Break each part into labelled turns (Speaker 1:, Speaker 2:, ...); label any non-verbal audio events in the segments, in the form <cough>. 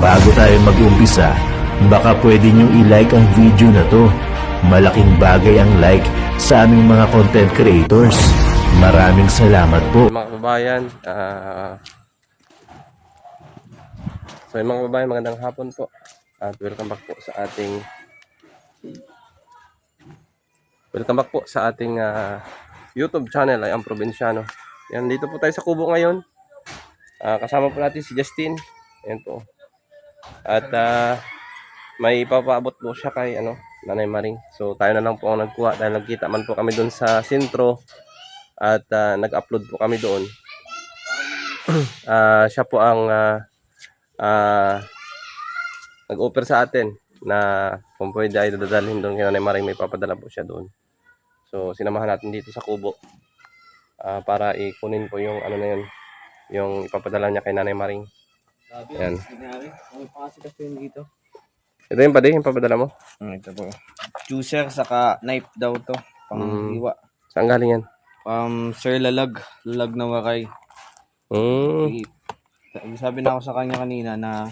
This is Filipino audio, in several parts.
Speaker 1: Bago tayo mag-umpisa, baka pwede nyo i-like ang video na to. Malaking bagay ang like sa aming mga content creators. Maraming salamat po.
Speaker 2: Mga kababayan, ah so mga kababayan, magandang hapon po. At welcome back po sa ating Welcome back po sa ating ah, YouTube channel ay ang Probinsyano. Yan, dito po tayo sa Kubo ngayon. Ah, kasama po natin si Justin. Ayan po. At ah, may papaabot po siya kay ano, Nanay Maring. So tayo na lang po ang nagkuha dahil nagkita man po kami doon sa sentro at ah, nag-upload po kami doon. <clears throat> Ah, siya po ang ah, ah, nag-offer sa atin na kung pwede ay dadalhin doon kay Nanay Maring may papadala po siya doon. So sinamahan natin dito sa Kubo ah, para ikunin po yung ano na yun, yung ipapadala niya kay Nanay Maring. Yan. Ito yung pade, yung papadala mo.
Speaker 3: Hmm, ito po. Juicer saka knife daw to. Pang
Speaker 2: Mm.
Speaker 3: hiwa.
Speaker 2: Saan galing yan?
Speaker 3: Um, Sir Lalag. Lalag na wakay.
Speaker 2: Hmm.
Speaker 3: I- Sabi na ako sa kanya kanina na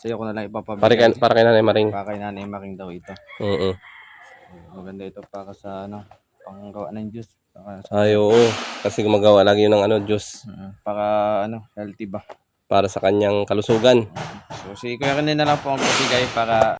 Speaker 3: sa'yo ko na lang ipapabigay.
Speaker 2: Para kay, para kay Nanay Maring.
Speaker 3: Pa kay Nanay Maring daw ito.
Speaker 2: Oo.
Speaker 3: Maganda ito para sa ano, panggawa ng juice. Para, sa,
Speaker 2: Ay, oo. Kasi gumagawa lagi yun ng ano, juice
Speaker 3: Mm, para ano, healthy ba?
Speaker 2: Para sa kanyang kalusugan.
Speaker 3: So si Kuya Kanin na lang po ang pabigay para.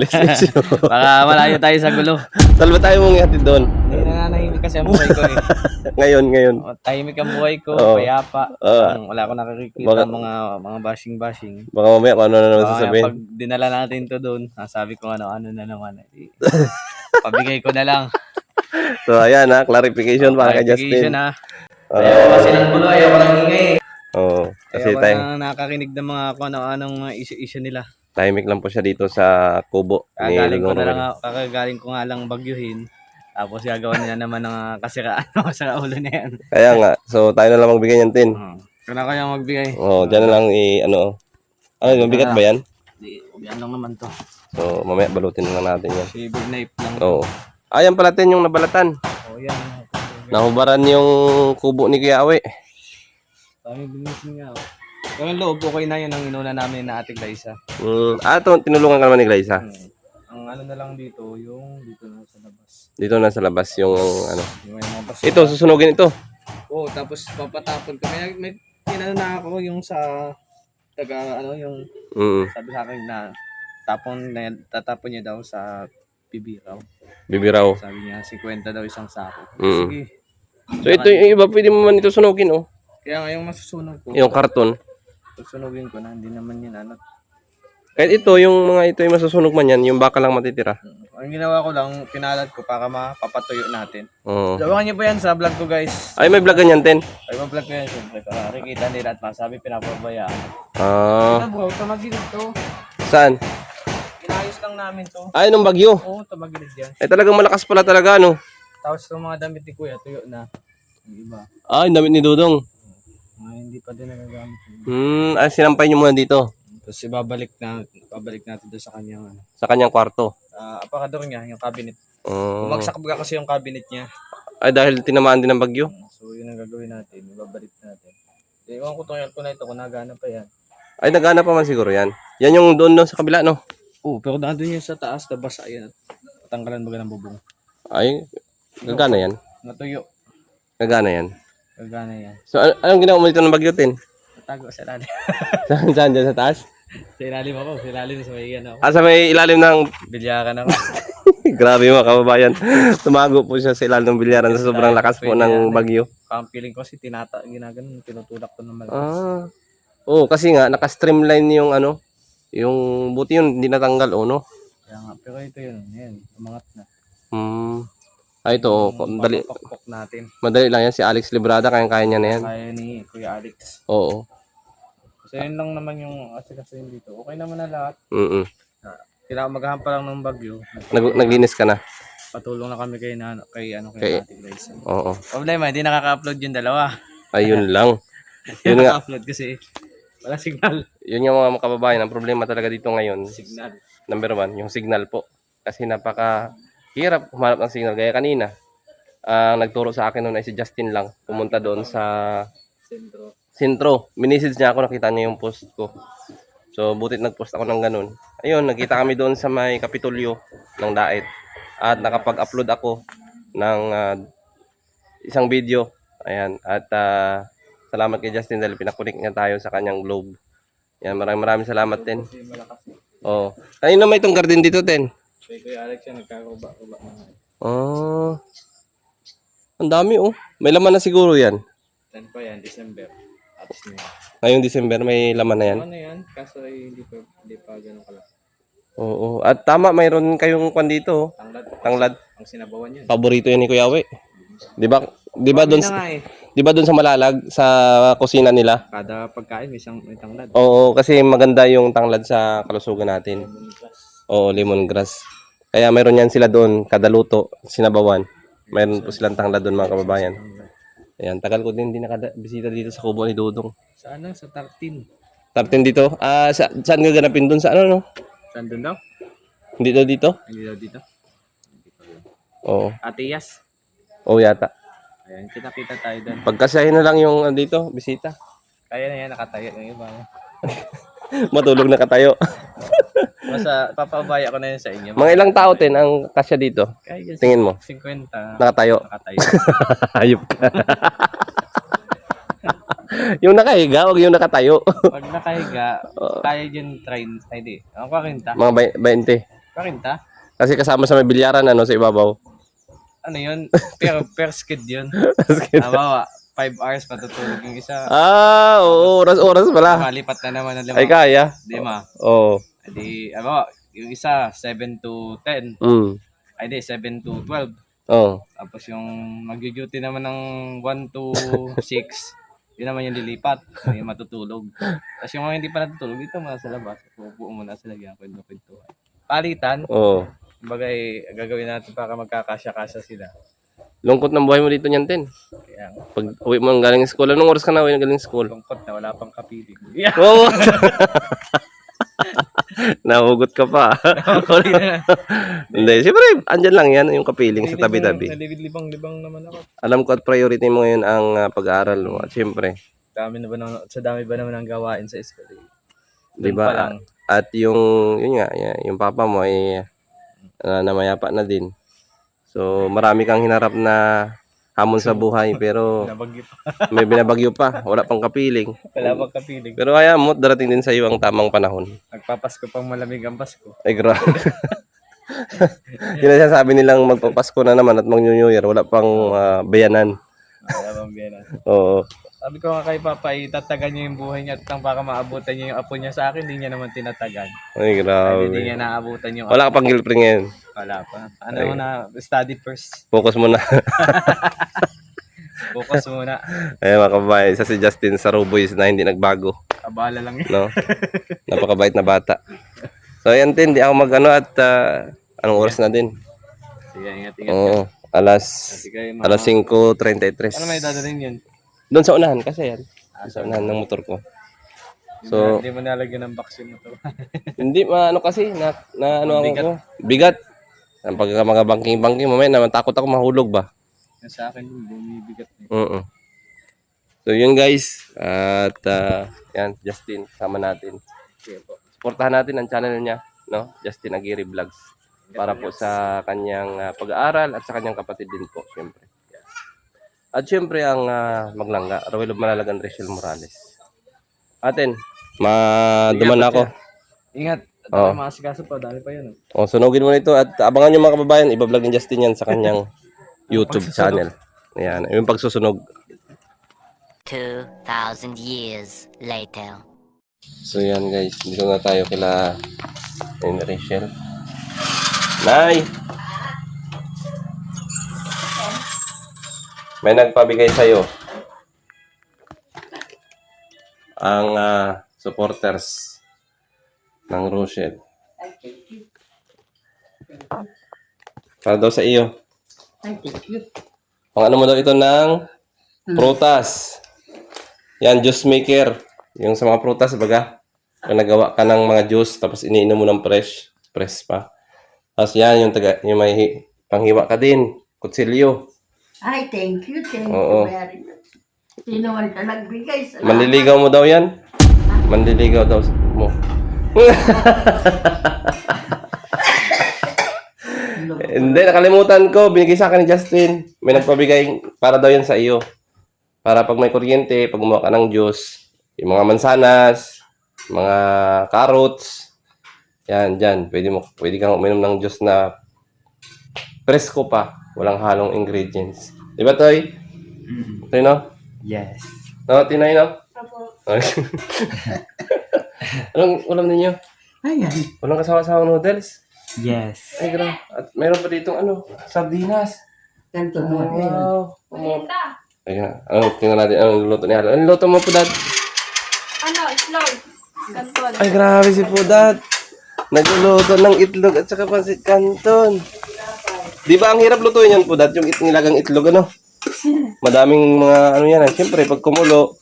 Speaker 2: Lisensyo. <laughs>
Speaker 3: para malayo tayo sa gulo.
Speaker 2: Salva tayo mong ihatid doon.
Speaker 3: Hindi na nanahimik kasi ang buhay ko eh. <laughs>
Speaker 2: Ngayon, ngayon.
Speaker 3: Oh, tahimik ang buhay ko,
Speaker 2: Oo.
Speaker 3: payapa.
Speaker 2: Oo.
Speaker 3: Ang wala akong nakikita
Speaker 2: Bakit?
Speaker 3: mga mga bashing-bashing.
Speaker 2: Baka mamaya kung ano na naman sasabihin.
Speaker 3: pag dinala natin to doon, sabi ko ano, ano na naman. Eh, <laughs> pabigay ko na lang.
Speaker 2: So, ayan ha. Clarification para kay
Speaker 3: Clarification,
Speaker 2: Justin.
Speaker 3: ha.
Speaker 2: Oo.
Speaker 3: Ayaw ko kasi ng gulo, ayaw ko ng ingay.
Speaker 2: Oo. Kasi
Speaker 3: Ayaw
Speaker 2: tayo,
Speaker 3: na nakakarinig ng mga kung ano-anong mga issue-issue nila.
Speaker 2: tahimik lang po siya dito sa kubo.
Speaker 3: Kagaling ko na lang,
Speaker 2: Romel.
Speaker 3: kakagaling ko nga lang bagyuhin. Tapos gagawa niya naman ng ah, kasiraan mo sa ulo na yan.
Speaker 2: Kaya nga. So, tayo na lang magbigay niyan, Tin.
Speaker 3: Hmm. Kaya kaya magbigay.
Speaker 2: Oo, dyan na lang i, ano. Ano, mabigat ba yan?
Speaker 3: Di, yan lang naman to.
Speaker 2: So, mamaya balutin na lang natin yan.
Speaker 3: Shaver knife lang.
Speaker 2: Oo. Ayan pala, Tin, yung nabalatan.
Speaker 3: Oh, yan.
Speaker 2: Nahubaran yung kubo ni Kuya Awe.
Speaker 3: Kami bilisin nga. oh. Ang loob, okay na yun ang inuna namin na ating Liza.
Speaker 2: Mm, ah, tinulungan ka naman ni Glyza.
Speaker 3: Hmm. Ang ano na lang dito, yung dito na sa labas.
Speaker 2: Dito na sa labas yung ano.
Speaker 3: Yung mga.
Speaker 2: Ito, susunugin ito.
Speaker 3: Oo, tapos papatapon ko. May, may tinano na ako yung sa taga ano yung
Speaker 2: Mm,
Speaker 3: sabi sa akin na tapon na tatapon niya daw sa bibiraw.
Speaker 2: bibiraw.
Speaker 3: Sabi niya 50 daw isang sako.
Speaker 2: Mm.
Speaker 3: Sige.
Speaker 2: So ito yung iba, pwede mo man ito sunugin, oh.
Speaker 3: Kaya nga yung masusunog ko,
Speaker 2: Yung karton.
Speaker 3: susunugin ko na hindi naman yun ano.
Speaker 2: Kahit ito, yung mga ito yung masusunog man yan, yung baka lang matitira.
Speaker 3: Ang ginawa ko lang, pinalat ko para mapapatuyo natin.
Speaker 2: Oo.
Speaker 3: Gawa niyo po yan sa vlog ko guys.
Speaker 2: Ay, may vlog ganyan, Ten.
Speaker 3: Ay, vlog ko yan siyempre. Para nakikita nila at masabi pinapabayaan.
Speaker 2: Ah,
Speaker 3: bro, tumagilid to.
Speaker 2: saan?
Speaker 3: Inayos lang namin to.
Speaker 2: Ay, nung bagyo.
Speaker 3: Oo, tumagilid yan.
Speaker 2: Ay, talagang malakas pala talaga, ano?
Speaker 3: Tapos yung mga damit ni Kuya, tuyo na. Yung iba.
Speaker 2: Ay, damit ni Dudong.
Speaker 3: Mga hindi pa din nagagamit.
Speaker 2: Hmm, ay, sinampay niyo muna dito.
Speaker 3: Tapos ibabalik na, babalik natin doon sa kanyang ano.
Speaker 2: Sa kanyang kwarto.
Speaker 3: Uh, apakador niya, yung cabinet.
Speaker 2: Oo.
Speaker 3: Bumagsak ba kasi yung cabinet niya.
Speaker 2: ay, dahil tinamaan din ng bagyo.
Speaker 3: So yun ang gagawin natin, ibabalik natin. Ewan ko tong ko na ito kung nagana pa yan.
Speaker 2: Ay, nagana pa man siguro yan. Yan yung doon doon sa kabila, no?
Speaker 3: Oo, pero nandun yung sa taas, nabasa yan. Patanggalan ba ng bubong?
Speaker 2: Ay, gagana yan.
Speaker 3: Natuyo.
Speaker 2: Gagana yan.
Speaker 3: Gagana yan.
Speaker 2: So, an- anong ginawa mo dito ng bagyo, Ten?
Speaker 3: Natago sa ilalim. <laughs>
Speaker 2: Saan, saan, dyan sa taas?
Speaker 3: sa ilalim ako, sa ilalim sa may ano.
Speaker 2: Ah, sa may ilalim ng...
Speaker 3: Bilyakan ako. <laughs>
Speaker 2: Grabe mga kababayan. Tumago po siya sa ilalim ng bilyaran sa sobrang lakas po ng bagyo.
Speaker 3: Ang feeling ko kasi tinata, ginaganon, tinutulak ko ng malakas.
Speaker 2: Ah. Oo, kasi nga, naka-streamline yung ano, yung buti yun, hindi natanggal, oh, no?
Speaker 3: Kaya nga, pero ito yun, yan, umangat na.
Speaker 2: Hmm. Ah, ito, oh, dali,
Speaker 3: Papakpok natin.
Speaker 2: madali lang yan. Si Alex Librada, kaya-kaya niya na yan.
Speaker 3: Kaya ni Kuya Alex.
Speaker 2: Oo.
Speaker 3: Kasi yun lang naman yung asikasin dito. Okay naman na lahat.
Speaker 2: Mm
Speaker 3: Kailangan maghahan pa lang ng bagyo.
Speaker 2: Nag naglinis ka na.
Speaker 3: Patulong na kami kay, na, kay ano
Speaker 2: Kay-
Speaker 3: kay Ate Grace.
Speaker 2: Oo.
Speaker 3: Problema, hindi nakaka-upload yung dalawa.
Speaker 2: Ayun <laughs> lang.
Speaker 3: Hindi
Speaker 2: Yun nga.
Speaker 3: nakaka-upload kasi wala signal.
Speaker 2: Yun yung mga kababayan. Ang problema talaga dito ngayon,
Speaker 3: Signal.
Speaker 2: number one, yung signal po. Kasi napaka hirap humanap ng signal. Gaya kanina, ang nagturo sa akin noon ay si Justin lang. Pumunta doon sa
Speaker 3: Sentro.
Speaker 2: sentro. Minisage niya ako, nakita niya yung post ko. So, butit nag-post ako ng ganun. Ayun, nagkita kami doon sa may Kapitolyo ng Daet. At nakapag-upload ako ng ah, isang video. Ayan. At ah, salamat kay Justin dahil pinakunik niya tayo sa kanyang globe. Yan, maraming maraming salamat din. Oh. Kanino may itong garden dito, Ten?
Speaker 3: Kaya Kuya Alex yan, nagkakakuba-kuba na.
Speaker 2: Oh. Ang dami, oh. May laman na siguro yan.
Speaker 3: Saan pa yan? December. Atis na yan.
Speaker 2: Ngayong December, may laman na yan.
Speaker 3: Ano yan? Kaso ay hindi pa, hindi pa ganun kalaki.
Speaker 2: Oo. At tama, mayroon kayong kwan dito, oh.
Speaker 3: Tanglad.
Speaker 2: Tanglad.
Speaker 3: Ang sinabawan yun.
Speaker 2: Paborito yan ni Kuya Awe. 'Di ba? 'Di ba doon
Speaker 3: eh.
Speaker 2: 'di ba doon sa Malalag sa kusina nila?
Speaker 3: Kada pagkain may isang may tanglad.
Speaker 2: Oo, kasi maganda yung tanglad sa kalusugan natin. Oo, lemongrass. Kaya mayroon yan sila doon, kada luto, sinabawan. Mayroon po silang tanglad doon mga kababayan. Ayan, tagal ko din hindi nakabisita dito sa kubo ni Dudong.
Speaker 3: Sa ano? Sa 13.
Speaker 2: Tartin dito. Ah, sa, saan gaganapin doon sa ano no?
Speaker 3: Saan doon daw?
Speaker 2: Hindi daw dito?
Speaker 3: Hindi daw dito.
Speaker 2: Oo.
Speaker 3: Ate Yas.
Speaker 2: Oo yata.
Speaker 3: Ayan, kita-kita tayo doon.
Speaker 2: Pagkasahin na lang yung ah, dito, bisita.
Speaker 3: Kaya na yan, nakatayo ng iba. <laughs>
Speaker 2: Matulog na katayo. <laughs>
Speaker 3: Basta papabaya ko na yun sa inyo.
Speaker 2: Mga ilang tao tin ang kasya dito?
Speaker 3: Kaya
Speaker 2: Tingin mo?
Speaker 3: 50
Speaker 2: Nakatayo.
Speaker 3: nakatayo. <laughs>
Speaker 2: Hayop ka. <laughs> yung nakahiga, wag yung nakatayo.
Speaker 3: Pag nakahiga, kaya yun train. Ay di. Ang 40.
Speaker 2: Mga bay- 20.
Speaker 3: 40?
Speaker 2: Kasi kasama sa may bilyaran ano sa ibabaw.
Speaker 3: Ano yun? <laughs> Per, per skid yun. Habawa, 5 hours matutulog yung isa.
Speaker 2: ah, oo, oras-oras pala.
Speaker 3: Malipat na naman ng lima.
Speaker 2: Ay kaya.
Speaker 3: Lima.
Speaker 2: Oo.
Speaker 3: Di, habawa, yung isa, 7 to 10.
Speaker 2: Mm.
Speaker 3: Ay di, 7 to 12.
Speaker 2: Oo.
Speaker 3: Tapos yung mag-duty naman ng 1 to 6, yun naman yung lilipat. Yung matutulog. Tapos yung mga hindi pa natutulog, dito muna sa labas. Pupo muna sila, yan, kwento-kwentuhan. Palitan,
Speaker 2: Oo.
Speaker 3: kumbaga eh, gagawin natin para magkakasya-kasya sila.
Speaker 2: Lungkot ng buhay mo dito niyan, Tin.
Speaker 3: Kaya,
Speaker 2: Pag uwi mo ng galing school, anong oras ka na uwi ng galing school?
Speaker 3: lungkot na wala pang kapiling. Yeah.
Speaker 2: Oo. <laughs> <laughs> Nahugot ka pa. <laughs> Hindi, siyempre, andyan lang yan, yung kapiling sa tabi-tabi.
Speaker 3: Nalibid-libang-libang naman ako.
Speaker 2: Alam ko at priority mo ngayon ang ah, pag-aaral mo. At siyempre,
Speaker 3: Dami na ba naman, sa dami ba naman ang gawain sa school? eh?
Speaker 2: di
Speaker 3: Doon
Speaker 2: ba?
Speaker 3: lang.
Speaker 2: At yung, yun nga, y- yung papa mo ay uh, namayapa na din. So, marami kang hinarap na hamon sa buhay pero
Speaker 3: pa. <laughs>
Speaker 2: may binabagyo pa. Wala pang kapiling.
Speaker 3: Wala pang kapiling.
Speaker 2: Pero kaya mo, darating din sa iyo ang tamang panahon.
Speaker 3: Nagpapasko pang malamig ang Pasko.
Speaker 2: Ay, grabe. <laughs> Yun ang sinasabi nilang magpapasko na naman at mag-New Year. Wala pang ah, bayanan.
Speaker 3: Wala pang biyana.
Speaker 2: Oo.
Speaker 3: Sabi ko nga kay Papa, itatagan niya yung buhay niya at nang para maabutan niya yung apo niya sa akin, hindi niya naman tinatagan.
Speaker 2: Ay,
Speaker 3: Ay, hindi
Speaker 2: grabe.
Speaker 3: niya naabutan yung
Speaker 2: Wala ka pang girlfriend ngayon.
Speaker 3: Wala pa. Ano na, study first.
Speaker 2: Focus mo na. <laughs>
Speaker 3: Focus muna.
Speaker 2: Ayun mga kababayan, isa si Justin sa Roboys na hindi nagbago.
Speaker 3: Abala lang yun.
Speaker 2: no? <laughs> Napakabait na bata. So ayan din, di ako magano at ah, anong oras na din?
Speaker 3: Sige, ingat, ingat.
Speaker 2: Oo, alas
Speaker 3: Sige, mga...
Speaker 2: alas 5:33.
Speaker 3: Ano may dadalhin yun?
Speaker 2: Doon sa unahan kasi yan. Doon sa unahan ng motor ko. So-
Speaker 3: hindi mo nalagyan ng box yung motor. <laughs>
Speaker 2: Hindi maano kasi na, na ano ako
Speaker 3: Bigat.
Speaker 2: Bigat. Ang pagka mga banking-banking, mamaya naman takot ako mahulog ba.
Speaker 3: Sa akin, bumibigat na.
Speaker 2: Oo. So yun guys. At ah, yan, Justin, sama natin.
Speaker 3: Sige po.
Speaker 2: Suportahan natin ang channel niya, no? Justin Aguirre Vlogs. Para po sa kanyang ah, pag-aaral at sa kanyang kapatid din po, syempre. At syempre ang ah, maglangga, Roel of Malalagan Rachel Morales. Atin, maduman na ako.
Speaker 3: Ingat. At oh. mga asikaso pa, dami pa yun.
Speaker 2: O,
Speaker 3: oh.
Speaker 2: sunugin mo na ito at abangan nyo mga kababayan, ibablog ni Justin yan sa kanyang <laughs> YouTube channel. Ayan, yung pagsusunog.
Speaker 4: 2,000 years later.
Speaker 2: So yan guys, dito na tayo kila Rachel. Nay! May nagpabigay sa'yo. Ang ah, supporters ng Rochelle. Para daw sa iyo. Pang ano mo daw ito ng prutas. Yan, juice maker. Yung sa mga prutas, baga, kung nagawa ka ng mga juice, tapos iniinom mo ng fresh, fresh pa. Tapos yan, yung, taga, yung may hi- panghiwa ka din, kutsilyo.
Speaker 5: Ay, thank you, thank
Speaker 2: Oo.
Speaker 5: you very much. Sino man ka nagbigay sa
Speaker 2: Manliligaw mo daw yan? Manliligaw daw mo. <laughs> Hindi, nakalimutan ko. Binigay sa akin ni Justin. May nagpabigay para daw yan sa iyo. Para pag may kuryente, pag gumawa ka ng juice, yung mga mansanas, mga carrots, yan, dyan. Pwede, mo, pwede kang uminom ng juice na presko pa. Walang halong ingredients. Di ba, Toy? Toy, no?
Speaker 6: Yes.
Speaker 2: No, Tinay, no? <laughs> Anong ulam ninyo?
Speaker 5: Ayan.
Speaker 2: Walang kasawa-sawang noodles?
Speaker 6: Yes.
Speaker 2: Ay, gra. At meron pa dito ano, sardinas.
Speaker 5: Ganito naman.
Speaker 2: Wow. Umo. Ayan. Ano, tingnan natin. Anong luto niya? Anong luto mo po, Dad?
Speaker 7: Ano, itlog. Ganton.
Speaker 2: Ay, grabe si po, Dad. Nagluluto ng itlog at saka pansit canton. Di ba ang hirap lutuin yan po, Dad? Yung it nilagang itlog, ano? Madaming mga ano yan. eh. Siyempre, pag kumulo,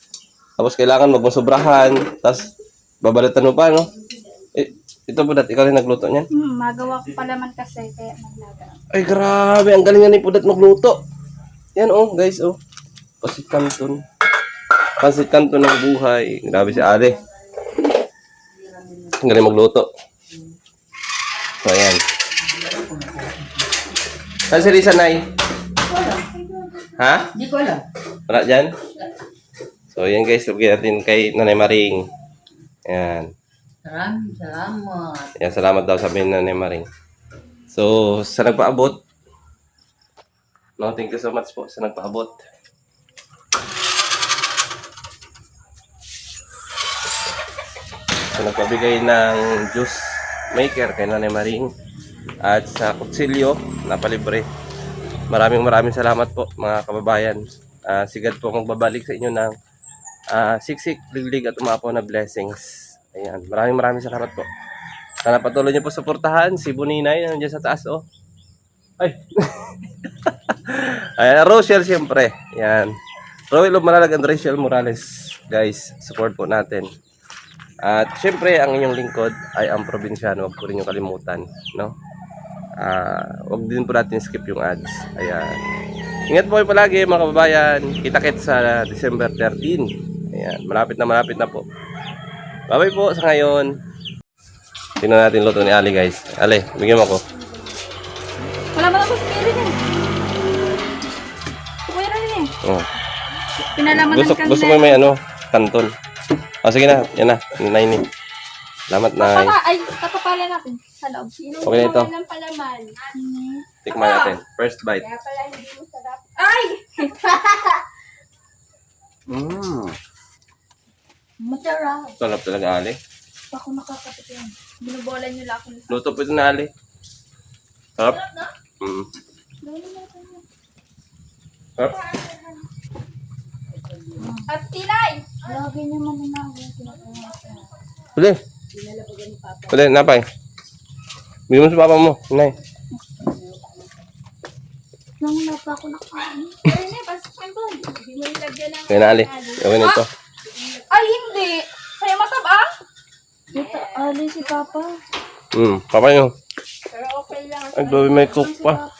Speaker 2: tapos kailangan magmasobrahan, tapos babalatan mo pa, no? Eh, ito po, Dad, ikaw rin nagluto niyan?
Speaker 7: Hmm, magawa ko pala man kasi, kaya naglaga.
Speaker 2: Ay, grabe. Ang galing nga ni Pudat magluto. Yan, oh, guys, oh. Pansit Canton. Pansit Canton ng buhay. Grabe si Ale. Ang galing magluto. So, ayan. Saan si Risa, Nay? Ha?
Speaker 5: Hindi ko alam.
Speaker 2: Wala dyan? So, ayan guys. Lugyan natin kay Nanay Maring. Ayan.
Speaker 5: Maraming salamat.
Speaker 2: Ayan, salamat daw sabihin na Nanay Maring. So, sa nagpaabot, no, thank you so much po sa nagpaabot. Sa nagpabigay ng juice maker kay Nanay Maring at sa kutsilyo na palibre. Maraming maraming salamat po mga kababayan. Ah, sigad po akong babalik sa inyo ng ah, siksik, liglig at umapaw na blessings. Ayan, maraming maraming salamat po. Sana patuloy niyo po suportahan si Buninay nandiyan sa taas oh. Ay. <laughs> Ayan, Rochelle siyempre. Yan. Roel Manalag and Rachel Morales. Guys, support po natin. At siyempre, ang inyong lingkod ay ang probinsyano. Huwag po rin yung kalimutan. No? Ah, huwag din po natin skip yung ads. Ayan. Ingat po kayo palagi mga kababayan. Kita-kits sa December 13. Ayan. Malapit na malapit na po. Bye-bye po sa ngayon. Tingnan natin luto ni Ali guys. Ali, bigyan mo ako.
Speaker 7: Wala man ako sa pera niya. Pwera niya.
Speaker 2: Oh.
Speaker 7: Pinalamanan
Speaker 2: Gusto,
Speaker 7: kang
Speaker 2: gusto mo may ano, kanton. O sige na, yan na, nine ni. Salamat na.
Speaker 7: Ay, tatapalan natin sa loob. Sino
Speaker 2: Okay na ito.
Speaker 7: ng palaman?
Speaker 2: Tikman natin. First bite.
Speaker 7: Kaya pala hindi mo sarap. Ay!
Speaker 2: Mmm. <laughs>
Speaker 7: Masarap.
Speaker 2: Sarap talaga, Ali.
Speaker 7: Ako nakakatikim. Binubola niyo lang ako.
Speaker 2: Luto po ito na, Ali. Sarap. Mm. Sarap.
Speaker 7: At tilay! Lagi niyo man na ako.
Speaker 2: Huli. Huli, napay. Bigyan mo sa papa mo, inay.
Speaker 7: Nang na pa ako nakain. Pero na, ito. Hindi mo ilagyan ng...
Speaker 2: Kaya na, Ali. Gawin na ito.
Speaker 7: Ay, hindi! Kaya matabang? Ito, ali si Papa.
Speaker 2: Mm, papa nyo.
Speaker 7: Pero okay lang.
Speaker 2: Ay, baby, may cook pa.